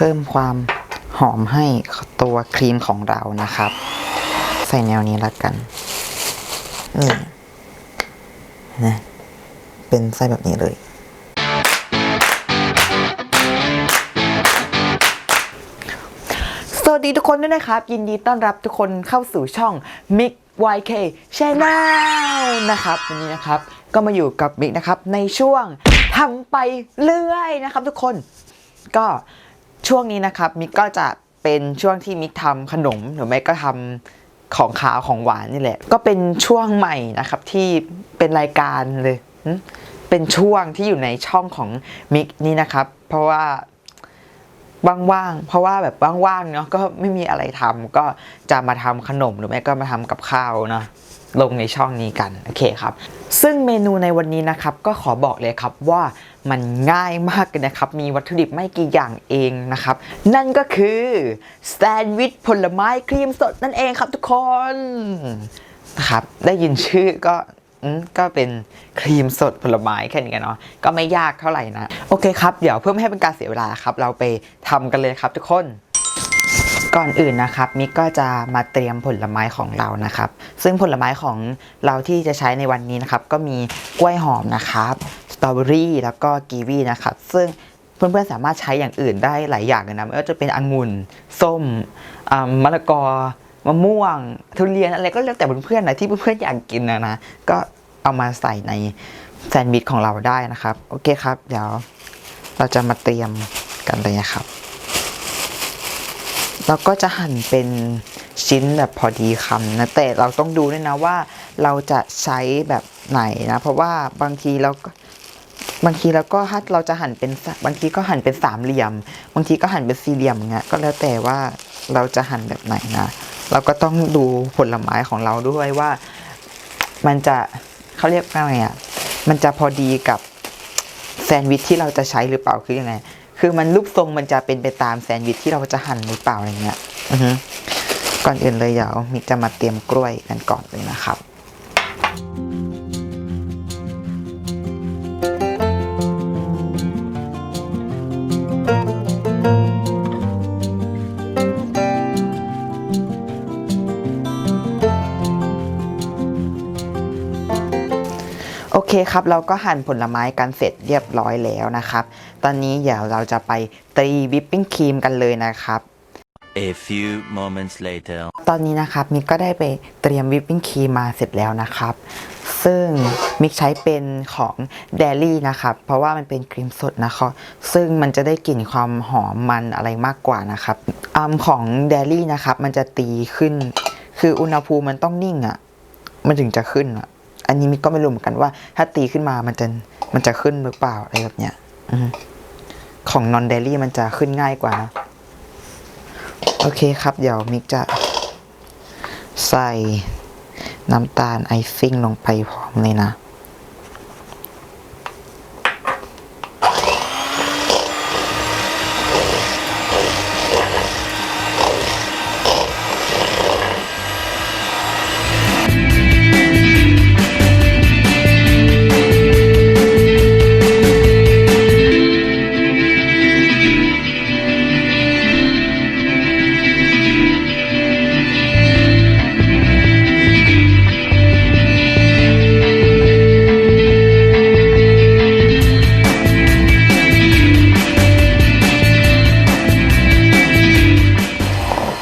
เพิ่มความหอมให้ตัวครีมของเรานะครับ ใส่แนวนี้ละกันนี่นะเป็นไส้แบบนี้เลยสวัสดีทุกคนด้วยนะครับ ยินดีต้อนรับทุกคนเข้าสู่ช่อง Mix YK Channel นะครับวันนี้นะครับ ก็มาอยู่กับมิกนะครับในช่วงทำไปเรื่อยนะครับทุกคน ก็ ช่วงนี้นะครับมิกก็จะเป็นช่วงที่มิกทำขนมหรือไม่ก็ทำของขาวของหวานนี่แหละ ก็เป็นช่วงใหม่นะครับที่เป็นรายการเลย เป็นช่วงที่อยู่ในช่องของมิกนี่นะครับ เพราะว่าว่างๆ เพราะว่าแบบว่างๆ เนาะก็ไม่มีอะไรทำก็จะมาทำขนมหรือไม่ก็มาทำกับข้าวเนาะ ลงในช่องนี้กันโอเคครับ ซึ่งเมนูในวันนี้นะครับก็ขอบอกเลยครับว่ามันง่ายมากเลยนะครับ มีวัตถุดิบไม่กี่อย่างเองนะครับ นั่นก็คือแซนด์วิชผลไม้ครีมสดนั่นเองครับทุกคนนะครับได้ยินชื่อก็อืมก็เป็นครีมสดผลไม้แค่นี้กันเนาะก็ไม่ยากเท่าไหร่นะ โอเคครับ เดี๋ยวเพื่อไม่ให้เป็นการเสียเวลาครับ เราไปทำกันเลยครับทุกคน ก่อนอื่นนะครับมิกก็จะมาเตรียมผลไม้ของเรานะครับ ซึ่งผลไม้ของเราที่จะใช้ในวันนี้นะครับ ก็มีกล้วยหอมนะครับสตรอเบอรี่แล้วก็กีวีนะครับ ซึ่งเพื่อนๆสามารถใช้อย่างอื่นได้หลายอย่างเลยนะไม่ว่าจะเป็นองุ่นส้มมะละกอมะม่วง ทุเรียนอะไรก็แล้วแต่เพื่อนๆนะที่เพื่อนๆอยากกินนะนะก็เอามาใส่ในแซนด์วิชของเราได้นะครับ โอเคครับ เดี๋ยวเราจะมาเตรียมกันเลยนะครับ เราก็จะหั่นเป็นชิ้นแบบพอดีคำนะแต่เราต้องดูด้วยนะว่าเราจะใช้แบบไหนนะ เพราะว่าบางทีเราก็บางทีเราก็ถ้าเราจะหั่นเป็นบางทีก็หั่นเป็นสามเหลี่ยม บางทีก็หั่นเป็นสี่เหลี่ยมเงี้ยก็แล้วแต่ว่าเราจะหั่นแบบไหนนะ เราก็ต้องดูผลไม้ของเราด้วยว่า มันจะเขาเรียกว่าไงอะมันจะพอดีกับแซนด์วิชที่เราจะใช้หรือเปล่าคือยังไง คือมันรูปทรงมันจะเป็นไปตามแซนด์วิชที่เราจะหั่นหรือเปล่าอะไรเงี้ยอือฮึก่อนอื่นเลยเดี๋ยวมิกจะมาเตรียมกล้วยกันก่อนเลยนะครับ ครับ เราก็หั่นผลไม้กันเสร็จเรียบร้อยแล้วนะครับ ตอนนี้เดี๋ยวเราจะไปตีวิปปิ้งครีมกันเลยนะครับ A few moments later. ตอนนี้นะครับมิกก็ได้ไปเตรียมวิปปิ้งครีมมาเสร็จแล้วนะครับ ซึ่งมิกใช้เป็นของเดลี่นะครับ เพราะว่ามันเป็นครีมสดนะครับ ซึ่งมันจะได้กลิ่นความหอมมันอะไรมากกว่านะครับอัมของเดลี่นะครับ มันจะตีขึ้น คืออุณหภูมิมันต้องนิ่งอะ่ะ มันถึงจะขึ้นอะ่ะ อันนี้มิกก็ไม่รู้เหมือนกันว่า ถ้าตีขึ้นมามันจะมันจะขึ้นหรือเปล่าอะไรแบบเนี้ยอของนอนเดลี่มันจะขึ้นง่ายกว่านะโอเคครับ เดี๋ยวมิกจะใส่น้ำตาลไอซิ่งลงไปพร้อมเลยนะ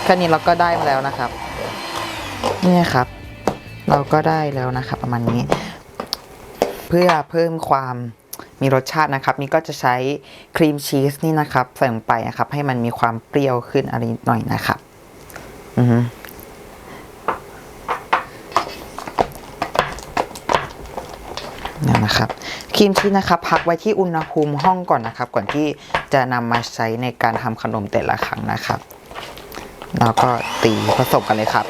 แค่นี้เราก็ได้มาแล้วนะครับนี่ครับ เราก็ได้แล้วนะครับ ประมาณนี้ เพื่อเพิ่มความมีรสชาตินะครับ นี่ก็จะใช้ครีมชีสนี่นะครับ ใส่ลงไปนะครับ ให้มันมีความเปรี้ยวขึ้นอะไรหน่อยนะครับ อือนี่นะครับครีมชีสนะครับ พักไว้ที่อุณหภูมิห้องก่อนนะครับ ก่อนที่จะนำมาใช้ในการทำขนมแต่ละครั้งนะครับ แล้วก็ตีผสมกันเลยครับ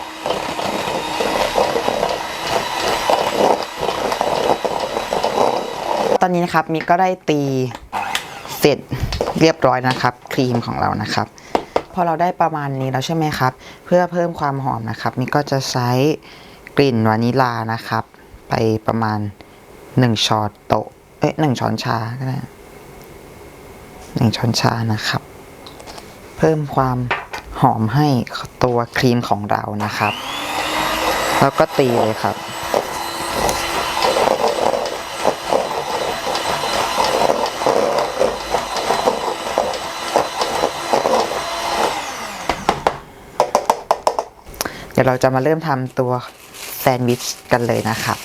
ตอนนี้นะครับมิกก็ได้ตีเสร็จเรียบร้อยนะครับ ครีมของเรานะครับ พอเราได้ประมาณนี้แล้วใช่ไหมครับ เพื่อเพิ่มความหอมนะครับมิกก็จะใช้กลิ่นวานิลานะครับ ไปประมาณหนึ่งช้อนโต๊ะเอ้ยหนึ่งช้อนชาก็ได้หนึ่งช้อนชานะครับ เพิ่มความ หอมให้ตัวครีมของเรานะครับ แล้วก็ตีเลยครับเดี๋ยวเราจะมาเริ่มทำตัวแซนด์วิชกันเลยนะครับ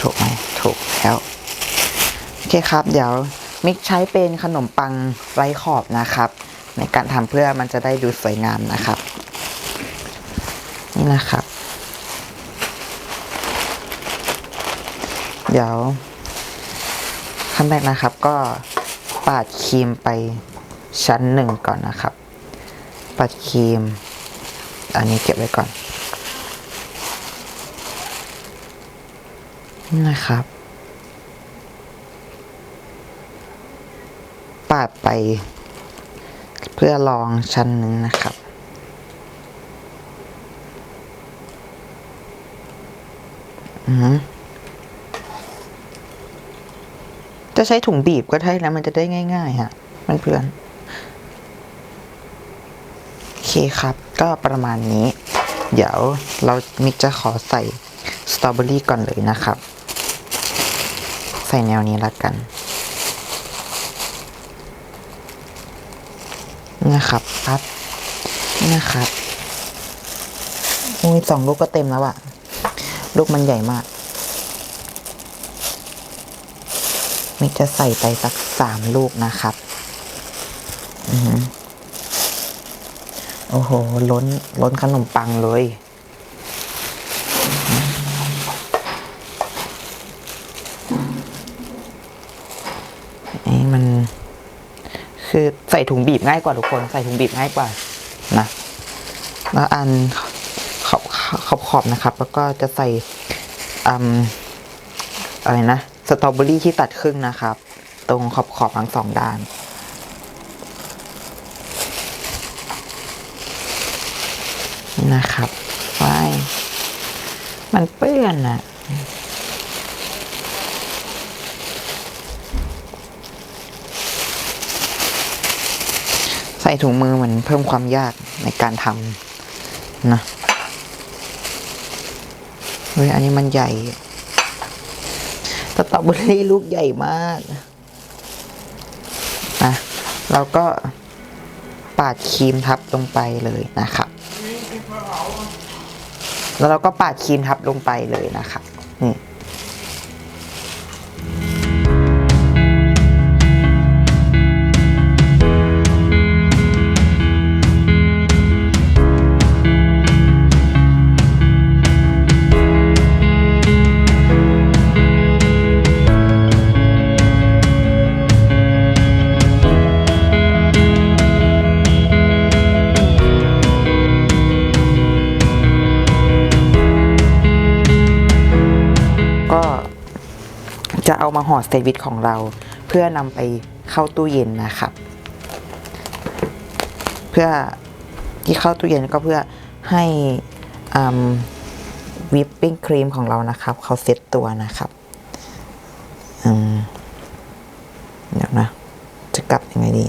ถูกไหมถูกแล้ว โอเคครับ เดี๋ยวมิกใช้เป็นขนมปังไร้ขอบนะครับ ในการทำเพื่อมันจะได้ดูสวยงามนะครับ นี่นะครับ เดี๋ยวขั้นแรกนะครับก็ปาดครีมไปชั้นหนึ่งก่อนนะครับปัดครีม อันนี้เก็บไว้ก่อนนี่นะครับปาดไป พื่อลองชั้นหนึ่งนะครับอือหือจะใช้ถุงบีบก็ได้นะมันจะได้ง่ายๆฮะมันเพื่อนโอเคครับ ก็ประมาณนี้ เดี๋ยวเรามิกจะขอใส่สตรอเบอรี่ก่อนเลยนะครับ ใส่แนวนี้ละกัน นะครับปั๊บนี่นะครับอุ้ยสองลูกก็เต็มแล้วอะลูกมันใหญ่มากมิกจะใส่ไปสักสามลูกนะครับอือหือโอ้โห ล้น ล้นขนมปังเลยไอ้มัน คือใส่ถุงบีบง่ายกว่าทุกคน ใส่ถุงบีบง่ายกว่านะแล้วอันขอบขอบขอบนะครับ แล้วก็จะใส่อืมอะไรนะสตรอเบอรี่ที่ตัดครึ่งนะครับ ตรงขอบขอบทั้งสองด้านนะครับไว้มันเปื้อนอะ ส่ถุงมือเหมือนเพิ่มความยากในการทำนะเฮ้ยอันนี้มันใหญ่สตรอเบอรี่ลูกใหญ่มากนะเราก็ปาดครีมทับลงไปเลยนะครับ แล้วเราก็ปาดครีมทับลงไปเลยนะครับ มาห่อแซนด์วิชของเรา เพื่อนำไปเข้าตู้เย็นนะครับ เพื่อที่เข้าตู้เย็นก็เพื่อให้วิปปิ้งครีมของเรานะครับ เขาเซ็ตตัวนะครับอืมเดี๋ยวนะ จะกลับยังไงดี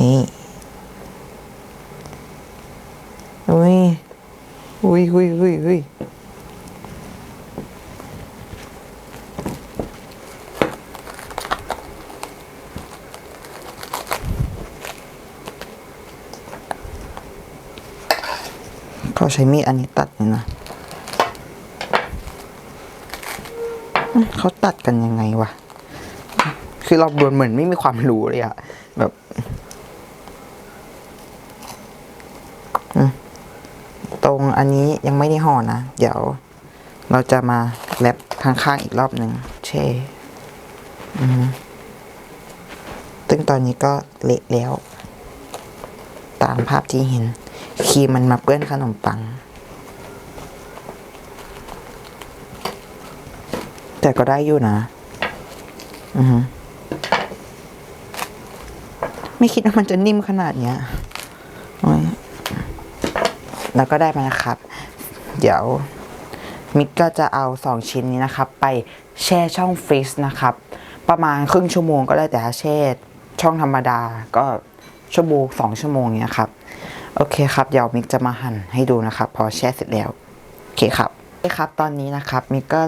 นี่อุ้ยอุ้ยอุ้ยอุ้ยอุ้ย เขาใช้มีดอันนี้ตัดเนี่ยนะเขาตัดกันยังไงวะ คือเราโดนเหมือนไม่มีความรู้เลยอะแบบตรงอันนี้ยังไม่ได้ห่อนะ เดี๋ยวเราจะมาแรปข้างๆอีกรอบหนึ่งเช่ซึ่งตอนนี้ก็เละแล้ว ตามภาพที่เห็น ครีมมันมาเปื้อนขนมปัง แต่ก็ได้อยู่นะ อือฮึไม่คิดว่ามันจะนิ่มขนาดเนี้ยโอ้ยแล้วก็ได้มานะครับ เดี๋ยวมิกก็จะเอาสองชิ้นนี้นะครับ ไปแช่ช่องฟรีซนะครับ ประมาณครึ่งชั่วโมงก็ได้แต่ถ้าแช่ช่องธรรมดาก็ชั่วโมงสองชั่วโมงเนี้ยครับ โอเคครับเดี๋ยวมิกจะมาหั่นให้ดูนะครับ พอแช่เสร็จแล้ว โอเคครับโอเคครับ ตอนนี้นะครับมิกก็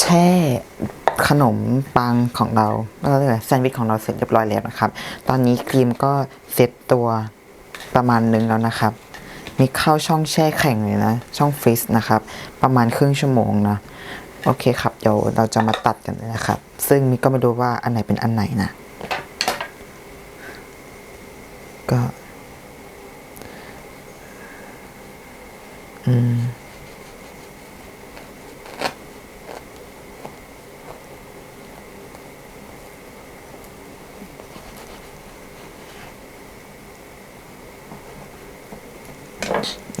แช่ขนมปังของเราเราเรียกแซนด์วิชของเราเสร็จเรียบร้อยแล้วนะครับ ตอนนี้ครีมก็เซ็ตตัวประมาณนึงแล้วนะครับ มีเข้าช่องแช่แข็งเลยนะ ช่องฟรีซนะครับ ประมาณครึ่งชั่วโมงนะ โอเคครับ เดี๋ยวเราจะมาตัดกันเลยนะครับ ซึ่งมิกก็ไม่รู้ว่าอันไหนเป็นอันไหนนะ ก็ อืม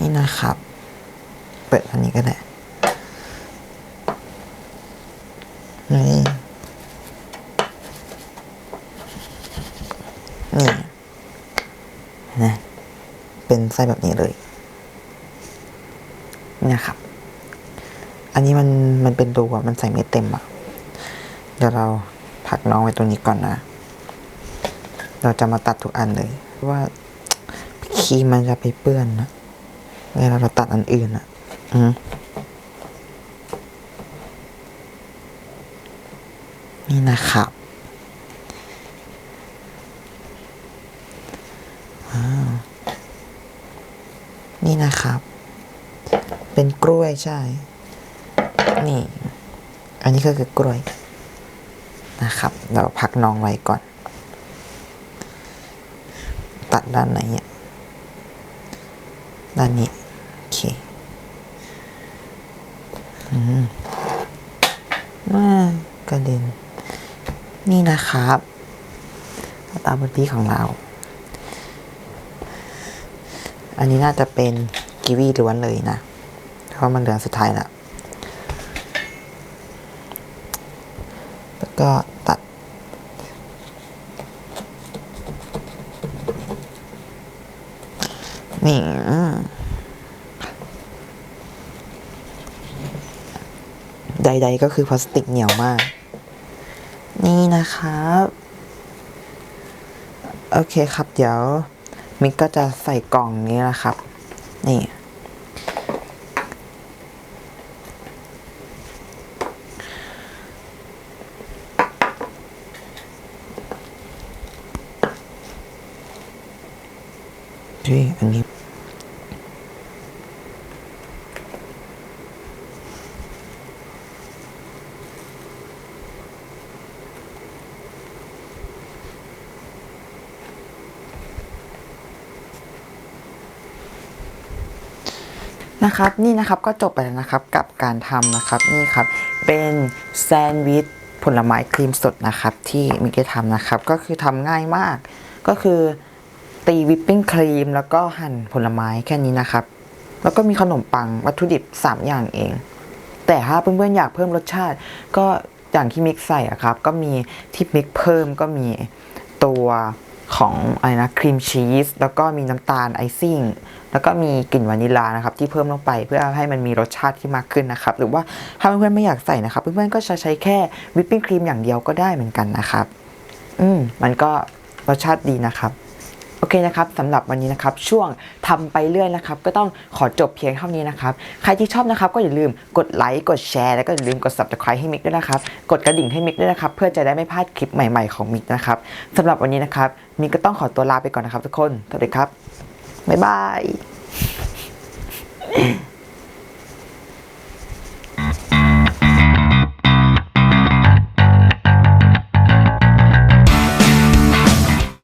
นี่นะครับ เปิดอันนี้ก็ได้ นี่ นี่นะเป็นไส้แบบนี้เลย นี่นะครับ อันนี้มันมันเป็นรูอะมันใส่ไม่เต็มอะเดี๋ยวเราพักน้องไว้ตรงนี้ก่อนนะ เราจะมาตัดทุกอันเลยเพราะว่าครีมมันจะไปเปื้อนนะเวลาเราตัดอันอื่นอะอืมนี่นะครับว้าวนี่นะครับ เป็นกล้วยใช่ นี่ อันนี้ก็คือกล้วยนะครับ เราพักน้องไว้ก่อน ตัดด้านไหนเนี่ยด้านนี้ โอเค อืมอ่ากระเด็น นี่นะครับตรอเบอรี่ของเรา อันนี้น่าจะเป็นกีวีล้วนเลยนะ ราะมันเหลือนสุดท้ายแล้วแล้วก็ตัด นี่ใดๆก็คือพลาสติกเหนียวมาก นี่นะครับ โอเคครับเดี๋ยวมิกก็จะใส่กล่องนี้นะครับ นี่ ที่อันนี้นะครับนี่นะครับก็จบไปแล้วนะครับกับการทำนะครับนี่ครับเป็นแซนด์วิชผลไม้ครีมสดนะครับที่มิกได้ทำนะครับ ก็คือทำง่ายมากก็คือ ตีวิปปิ้งครีม แล้วก็หั่นผลไม้แค่นี้นะครับ แล้วก็มีขนมปังวัตถุดิบ 3 อย่างเอง แต่ถ้าเพื่อนๆอยากเพิ่มรสชาติ ก็อย่างที่มิกใส่อะครับ ก็มีที่มิกเพิ่มก็มีตัวของอะไรนะครีมชีสแล้วก็มีน้ำตาลไอซิ่งแล้วก็มีกลิ่นวานิลลานะครับ ที่เพิ่มลงไปเพื่อให้มันมีรสชาติที่มากขึ้นนะครับ หรือว่าถ้าเพื่อนๆไม่อยากใส่นะครับ เพื่อนๆก็จะใช้แค่วิปปิ้งครีมอย่างเดียวก็ได้เหมือนกันนะครับ อืมมันก็รสชาติดีนะครับ โอเคนะครับสำหรับวันนี้นะครับช่วงทำไปเรื่อยนะครับ ก็ต้องขอจบเพียงเท่านี้นะครับ ใครที่ชอบนะครับก็อย่าลืมกดไลค์กดแชร์แล้วก็อย่าลืมกด subscribe ให้มิกด้วยนะครับ กดกระดิ่งให้มิกด้วยนะครับ เพื่อจะได้ไม่พลาดคลิปใหม่ๆของมิกนะครับสำหรับวันนี้นะครับมิกก็ต้องขอตัวลาไปก่อนนะครับทุกคนสวัสดีครับบ๊ายบาย